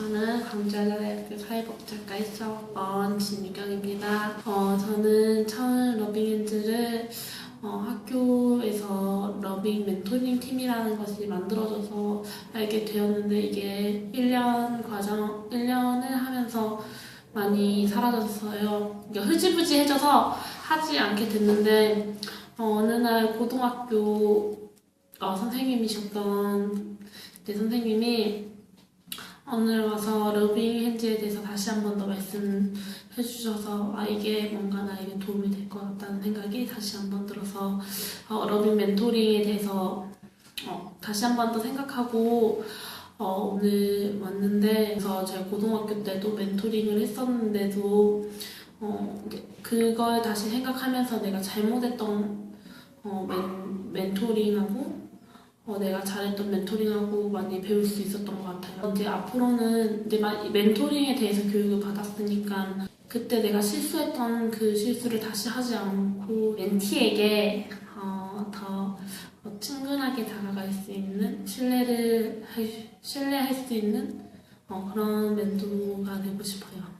저는 광주여자대학교 사회복지학과 1학번 진유경입니다. 어, 저는 처음 러빙핸즈를 어, 학교에서 러빙 멘토링 팀이라는 것이 만들어져서 알게 되었는데 이게 1년 과정, 1년을 하면서 많이 사라졌어요. 그러니까 흐지부지해져서 하지 않게 됐는데 어, 어느 날 고등학교 어, 선생님이셨던 내 선생님이 오늘 와서 러빙 핸즈에 대해서 다시 한 번 더 말씀해 주셔서 아 이게 뭔가 나에게 도움이 될 것 같다는 생각이 다시 한 번 들어서 어, 러빙 멘토링에 대해서 어, 다시 한 번 더 생각하고 어, 오늘 왔는데 그래서 제가 고등학교 때도 멘토링을 했었는데도 어, 그걸 다시 생각하면서 내가 잘못했던 어, 멘, 멘토링하고 어, 내가 잘했던 멘토링하고 많이 배울 수 있었던 것 같아요. 이제 앞으로는 이제 마- 멘토링에 대해서 교육을 받았으니까 그때 내가 실수했던 그 실수를 다시 하지 않고 멘티에게 어, 더 어, 친근하게 다가갈 수 있는 신뢰를 할, 신뢰할 수 있는 어, 그런 멘토가 되고 싶어요.